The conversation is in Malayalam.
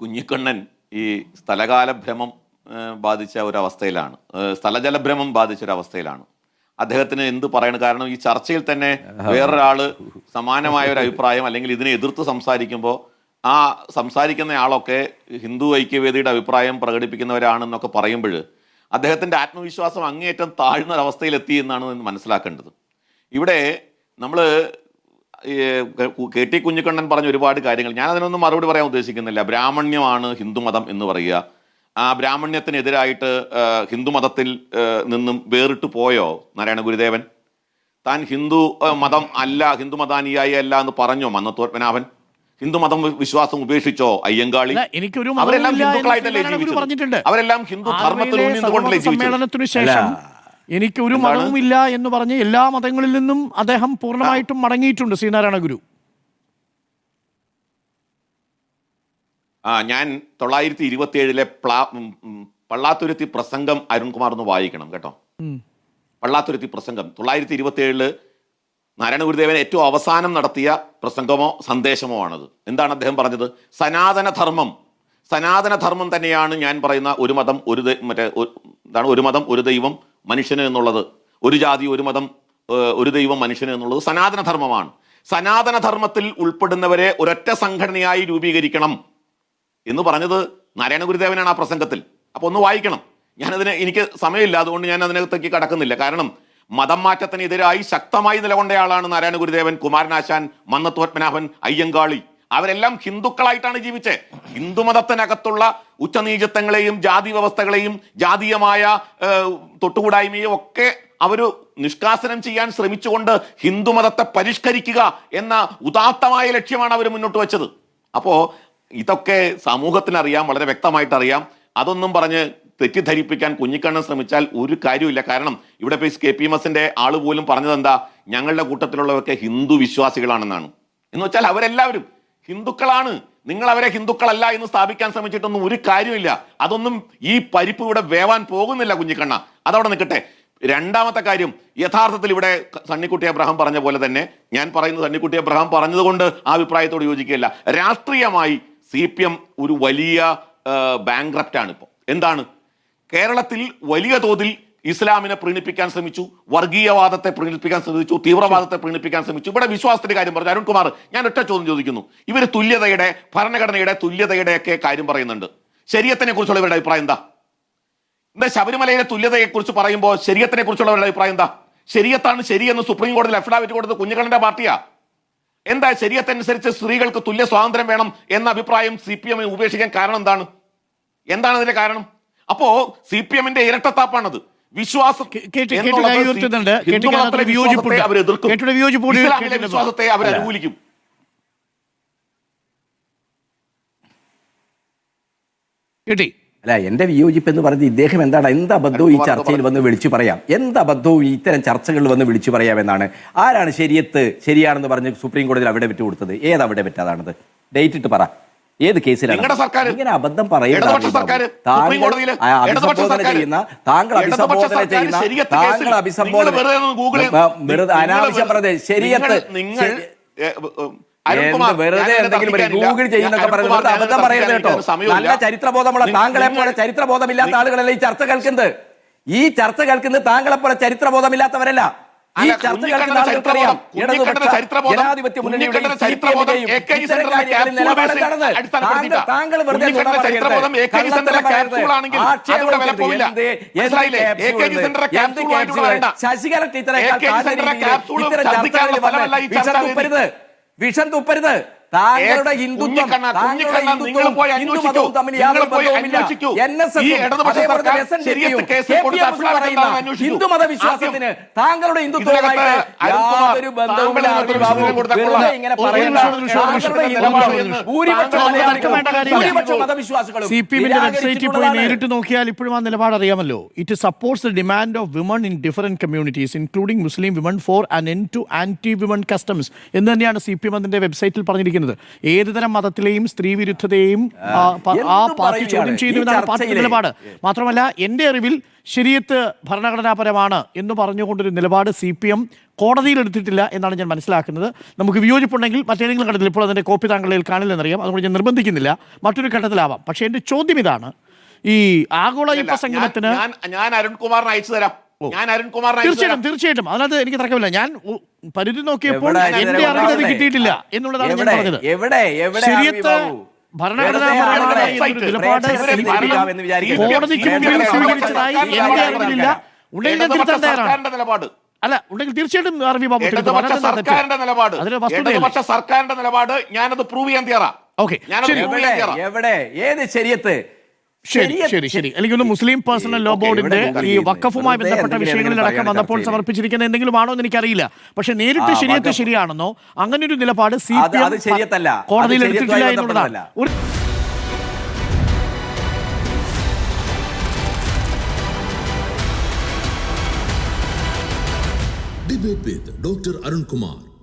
കുഞ്ഞിക്കണ്ണൻ ഈ സ്ഥലകാല ഭ്രമം ബാധിച്ച ഒരവസ്ഥയിലാണ്. സ്ഥലജലഭ്രമം ബാധിച്ച ഒരവസ്ഥയിലാണ്. അദ്ദേഹത്തിന് എന്ത് പറയണം? കാരണം ഈ ചർച്ചയിൽ തന്നെ വേറൊരാൾ സമാനമായ ഒരു അഭിപ്രായം അല്ലെങ്കിൽ ഇതിനെ എതിർത്ത് സംസാരിക്കുമ്പോൾ ആ സംസാരിക്കുന്ന ആളൊക്കെ ഹിന്ദു ഐക്യവേദിയുടെ അഭിപ്രായം പ്രകടിപ്പിക്കുന്നവരാണെന്നൊക്കെ പറയുമ്പോൾ അദ്ദേഹത്തിന്റെ ആത്മവിശ്വാസം അങ്ങേയറ്റം താഴ്ന്ന ഒരവസ്ഥയിലെത്തി എന്നാണ് മനസ്സിലാക്കേണ്ടത്. ഇവിടെ നമ്മൾ കെ ടി കുഞ്ഞിക്കണ്ണൻ പറഞ്ഞ ഒരുപാട് കാര്യങ്ങൾ. ഞാൻ അതിനൊന്നും മറുപടി പറയാൻ ഉദ്ദേശിക്കുന്നില്ല. ബ്രാഹ്മണ്യമാണ് ഹിന്ദുമതം എന്ന് പറയുക. ആ ബ്രാഹ്മണ്യത്തിനെതിരായിട്ട് ഹിന്ദുമതത്തിൽ നിന്നും വേറിട്ട് പോയോ നാരായണ ഗുരുദേവൻ? താൻ ഹിന്ദു മതം അല്ല ഹിന്ദു മതാനുയായി അല്ല എന്ന് പറഞ്ഞോ മന്നത്തോത്മനാഭൻ ഹിന്ദു മതം വിശ്വാസം ഉപേക്ഷിച്ചോ അയ്യങ്കാളി? അവരെല്ലാം ഹിന്ദുക്കളായിട്ടല്ലേ ജീവിച്ചത്. അവരെല്ലാം ഹിന്ദു ധർമ്മത്തിൽ നിന്നുകൊണ്ടല്ലേ ജീവിച്ചു ജീവിച്ചത്. സമ്മേളനത്തിനു ശേഷം എനിക്ക് ഒരു? മതവുമില്ല എന്ന് പറഞ്ഞ് എല്ലാ മതങ്ങളിൽ നിന്നും അദ്ദേഹം പൂർണമായിട്ടും മടങ്ങിയിട്ടുണ്ട് ശ്രീനാരായണ ഗുരു. ആ ഞാൻ തൊള്ളായിരത്തി ഇരുപത്തി ഏഴിലെ പ്ലാ പള്ളാത്തുരുത്തി പ്രസംഗം അരുൺകുമാർ ഒന്ന് വായിക്കണം കേട്ടോ. പള്ളാത്തുരുത്തി പ്രസംഗം. തൊള്ളായിരത്തി ഇരുപത്തി ഏഴിൽ നാരായണ ഗുരുദേവൻ ഏറ്റവും അവസാനം നടത്തിയ പ്രസംഗമോ സന്ദേശമോ ആണത്. എന്താണ് അദ്ദേഹം പറഞ്ഞത്? സനാതനധർമ്മം. സനാതനധർമ്മം സനാതന ധർമ്മം തന്നെയാണ് ഞാൻ പറയുന്ന ഒരു മതം ഒരു മറ്റേ എന്താണ് ഒരു മതം ഒരു ദൈവം മനുഷ്യന് എന്നുള്ളത്. ഒരു ജാതി ഒരു മതം ഒരു ദൈവം മനുഷ്യന് എന്നുള്ളത് സനാതനധർമ്മമാണ്. സനാതനധർമ്മത്തിൽ സനാതന ധർമ്മത്തിൽ ഉൾപ്പെടുന്നവരെ ഒരൊറ്റ സംഘടനയായി രൂപീകരിക്കണം എന്ന് പറഞ്ഞത് നാരായണ ഗുരുദേവനാണ് ആ പ്രസംഗത്തിൽ. അപ്പോൾ ഒന്ന് വായിക്കണം. ഞാനതിന് എനിക്ക് സമയമില്ല. അതുകൊണ്ട് ഞാൻ അതിനകത്തേക്ക് കടക്കുന്നില്ല. കാരണം മതം മാറ്റത്തിനെതിരായി ശക്തമായി നിലകൊണ്ടയാളാണ് നാരായണ ഗുരുദേവൻ കുമാരനാശാൻ മന്നത്വത്മനാഭൻ അയ്യങ്കാളി. അവരെല്ലാം ഹിന്ദുക്കളായിട്ടാണ് ജീവിച്ചത് ഹിന്ദുമതത്തിനകത്തുള്ള ഉച്ചനീചത്വങ്ങളെയും ജാതി വ്യവസ്ഥകളെയും ജാതീയമായ തൊട്ടുകൂടായ്മയും ഒക്കെ അവർ നിഷ്കാസനം ചെയ്യാൻ ശ്രമിച്ചുകൊണ്ട് ഹിന്ദുമതത്തെ പരിഷ്കരിക്കുക എന്ന ഉദാത്തമായ ലക്ഷ്യമാണ് അവർ മുന്നോട്ട് വെച്ചത്. അപ്പോൾ ഇതൊക്കെ സമൂഹത്തിന് അറിയാം വളരെ വ്യക്തമായിട്ട് അറിയാം അതൊന്നും പറഞ്ഞ് തെറ്റിദ്ധരിപ്പിക്കാൻ കുഞ്ഞിക്കണ്ണൻ ശ്രമിച്ചാൽ ഒരു കാര്യമില്ല കാരണം ഇവിടെ ഇപ്പോൾ കെ പി എം എസിന്റെ ആൾ പോലും പറഞ്ഞത് എന്താ ഞങ്ങളുടെ കൂട്ടത്തിലുള്ളവരൊക്കെ ഹിന്ദു വിശ്വാസികളാണെന്നാണ്. എന്ന് വെച്ചാൽ അവരെല്ലാവരും ഹിന്ദുക്കളാണ്. നിങ്ങൾ അവരെ ഹിന്ദുക്കളല്ല എന്ന് സ്ഥാപിക്കാൻ ശ്രമിച്ചിട്ടൊന്നും ഒരു കാര്യമില്ല അതൊന്നും ഈ പരിപ്പ് ഇവിടെ വേവാൻ പോകുന്നില്ല കുഞ്ഞിക്കണ്ണ. അതവിടെ നിൽക്കട്ടെ. രണ്ടാമത്തെ കാര്യം യഥാർത്ഥത്തിൽ ഇവിടെ സണ്ണിക്കുട്ടി അബ്രഹാം പറഞ്ഞ പോലെ തന്നെ ഞാൻ പറയുന്നത് സണ്ണിക്കുട്ടി അബ്രഹാം പറഞ്ഞതുകൊണ്ട് ആ അഭിപ്രായത്തോട് യോജിക്കുകയില്ല. രാഷ്ട്രീയമായി സി പി എം ഒരു വലിയ ബാങ്ക്രപ്റ്റ് ആണ് ഇപ്പോൾ എന്താണ്? കേരളത്തിൽ വലിയ തോതിൽ ഇസ്ലാമിനെ പ്രീണിപ്പിക്കാൻ ശ്രമിച്ചു വർഗീയവാദത്തെ പ്രീണിപ്പിക്കാൻ ശ്രമിച്ചു തീവ്രവാദത്തെ പ്രീണിപ്പിക്കാൻ ശ്രമിച്ചു. ഇവിടെ വിശ്വാസത്തിന്റെ കാര്യം പറഞ്ഞു. അരുൺകുമാർ ഞാൻ ഒറ്റ ചോദ്യം ചോദിക്കുന്നു. ഇവർ തുല്യതയുടെ ഭരണഘടനയുടെ തുല്യതയുടെ ഒക്കെ കാര്യം പറയുന്നുണ്ട്. ശരീരത്തിനെ കുറിച്ചുള്ള ഇവരുടെ അഭിപ്രായം എന്താ? എന്താ ശബരിമലയിലെ തുല്യതയെ കുറിച്ച് പറയുമ്പോൾ ശരീരത്തിനെ കുറിച്ചുള്ളവരുടെ അഭിപ്രായം എന്താ? ശരീരത്താണ് ശരിയെന്ന് സുപ്രീം കോടതിയിൽ അഫിഡാവിറ്റ് കൊടുത്തത് കുഞ്ഞുങ്ങളുടെ പാർട്ടിയാ. എന്താ ശരീരത്തനുസരിച്ച് സ്ത്രീകൾക്ക് തുല്യ സ്വാതന്ത്ര്യം വേണം എന്ന അഭിപ്രായം സി പി എമ്മിന് ഉപേക്ഷിക്കാൻ കാരണം എന്താണ്? എന്താണ് അതിന്റെ കാരണം? അപ്പോ സി പി എമ്മിന്റെ ഇരട്ടത്താപ്പാണത്. വിശ്വാസം വിശ്വാസത്തെ അവർ അനുകൂലിക്കും. കിട്ടി? അല്ല എന്റെ വിയോജിപ്പ് എന്ന് പറഞ്ഞ് ഇദ്ദേഹം എന്താണ്? എന്ത് അബദ്ധവും ഈ ചർച്ചയിൽ വന്ന് വിളിച്ചു പറയാം? എന്ത് അബദ്ധവും ഈ ഇത്തരം ചർച്ചകളിൽ വന്ന് വിളിച്ചു പറയാമെന്നാണ്? ആരാണ് ശരിയത്ത് ശരിയാണെന്ന് പറഞ്ഞ് സുപ്രീം കോടതിയിൽ അവിടെ വിറ്റ് കൊടുത്തത് ഏത് അവിടെ വിറ്റതാണത് ഡേറ്റ് ഇട്ട് പറ. ഏത് കേസിലാണ്? നിങ്ങളുടെ സർക്കാർ. ഇങ്ങനെ അബദ്ധം പറയുന്ന താങ്കൾ അഭിസംബോധന ചെയ്യുന്ന താങ്കൾ അഭിസംബോധന അനാവശ്യം പറഞ്ഞത് ശരിയത്ത് നിങ്ങൾ വെറുതെ എന്തെങ്കിലും ഗൂഗിൾ ചെയ്യുന്നൊക്കെ പറയുന്നത് അബദ്ധം പറയരുത് കേട്ടോ. നല്ല ചരിത്രബോധമുള്ള താങ്കളെ പോലെ ചരിത്രബോധമില്ലാത്ത ആളുകളല്ല ഈ ചർച്ച കേൾക്കുന്നത്? ഈ ചർച്ച കേൾക്കുന്നത് താങ്കളെ പോലെ ചരിത്രബോധമില്ലാത്തവരല്ല. ഈ ചർച്ച കേൾക്കുന്ന ആളുകൾക്കറിയാം ഇടതുപക്ഷ ജനാധിപത്യ. താങ്കൾ- വെറുതെ. ശശികല ടീച്ചറെ ഇത്തരം ചർച്ചകളിൽ വിഷം തുപ്പരുത് വിഷം തുപ്പരുത് താങ്കളുടെ ഹിന്ദുത്വം ഹിന്ദു താങ്കളുടെ ഹിന്ദുത്വമായിട്ട് യാതൊരു ബന്ധവുമില്ല. ഇങ്ങനെ സി പി എമ്മിന്റെ വെബ്സൈറ്റിൽ പോയി നേരിട്ട് നോക്കിയാൽ ഇപ്പോഴും ആ നിലപാട് അറിയാമല്ലോ. It supports the demand of women in different communities including Muslim women for and end to anti women customs എന്ന് തന്നെയാണ് സി പി എം അതിന്റെ വെബ്സൈറ്റിൽ പറഞ്ഞിരിക്കുന്നത്. ചോദിക്കുന്നത് ഏത് തരം മതത്തിലെയും സ്ത്രീ വിരുദ്ധതയെയും ആ, പാർട്ടി ചോദ്യം? ചെയ്യുന്നു എന്നാണ് പാർട്ടി നിലപാട്. മാത്രമല്ല എന്റെ അറിവിൽ ശരിയത്ത് ഭരണഘടനാപരമാണ് എന്ന് പറഞ്ഞുകൊണ്ടൊരു നിലപാട് സി പി എം കോടതിയിൽ എടുത്തിട്ടില്ല എന്നാണ് ഞാൻ മനസ്സിലാക്കുന്നത്. നമുക്ക് വിയോജിപ്പുണ്ടെങ്കിൽ മറ്റേതെങ്കിലും ഘട്ടത്തിൽ ഇപ്പോൾ അതിന്റെ കോപ്പി താങ്കളിൽ കാണില്ലെന്നറിയാം. അതുകൊണ്ട് ഞാൻ നിർബന്ധിക്കുന്നില്ല. മറ്റൊരു ഘട്ടത്തിലാവാം. പക്ഷേ എന്റെ ചോദ്യം ഇതാണ്. ഈ ആഗോള സംഗമത്തിന് ഞാൻ അരുൺകുമാറിന് അയച്ചു തരാം. ഞാൻ അരുൺകുമാറിന് തീർച്ചയായിട്ടും തീർച്ചയായിട്ടും. അതിനകത്ത് എനിക്ക് തർക്കമില്ല. ഞാൻ പരിധി നോക്കിയപ്പോൾ എന്റെ അറിവിൽ അത് കിട്ടിയിട്ടില്ല എന്നുള്ളതാണ് ഞാൻ പറഞ്ഞത്. എവിടെ? എവിടെ ശരിയത്ത് നിലപാട്. കോടതിക്ക് മുമ്പിൽ സ്വീകരിച്ചതായി എന്റെ അറിവിലില്ല ഉണ്ടെങ്കിൽ തിരുത്താൻ തയ്യാറാണ്. അല്ല ഉണ്ടെങ്കിൽ തീർച്ചയായിട്ടും അറിവി ബാബു? സർക്കാരിന്റെ നിലപാട്. ഇടതുപക്ഷ സർക്കാരിന്റെ നിലപാട് ഞാനത് പ്രൂവ് ചെയ്യാൻ തയ്യാറാ. ഓക്കെ എവിടെ? ഏത് ശരിയത്ത്? ശരി ശരി ശരി. അല്ലെങ്കിൽ ഒന്ന് മുസ്ലിം പേഴ്സണൽ ലോ ബോർഡിന്റെ ഈ വക്കഫുമായി ബന്ധപ്പെട്ട വിഷയങ്ങളിൽ അടക്കം വന്നപ്പോൾ സമർപ്പിച്ചിരിക്കുന്ന എന്തെങ്കിലും ആണോ എന്ന് എനിക്കറിയില്ല. പക്ഷെ നേരിട്ട് ശരിയത്ത് ശരിയാണെന്നോ അങ്ങനെ ഒരു നിലപാട് സി കോടതിയിൽ എടുത്തിട്ടില്ല എന്നുള്ളതാണ്. ഒരു. Arun Kumar.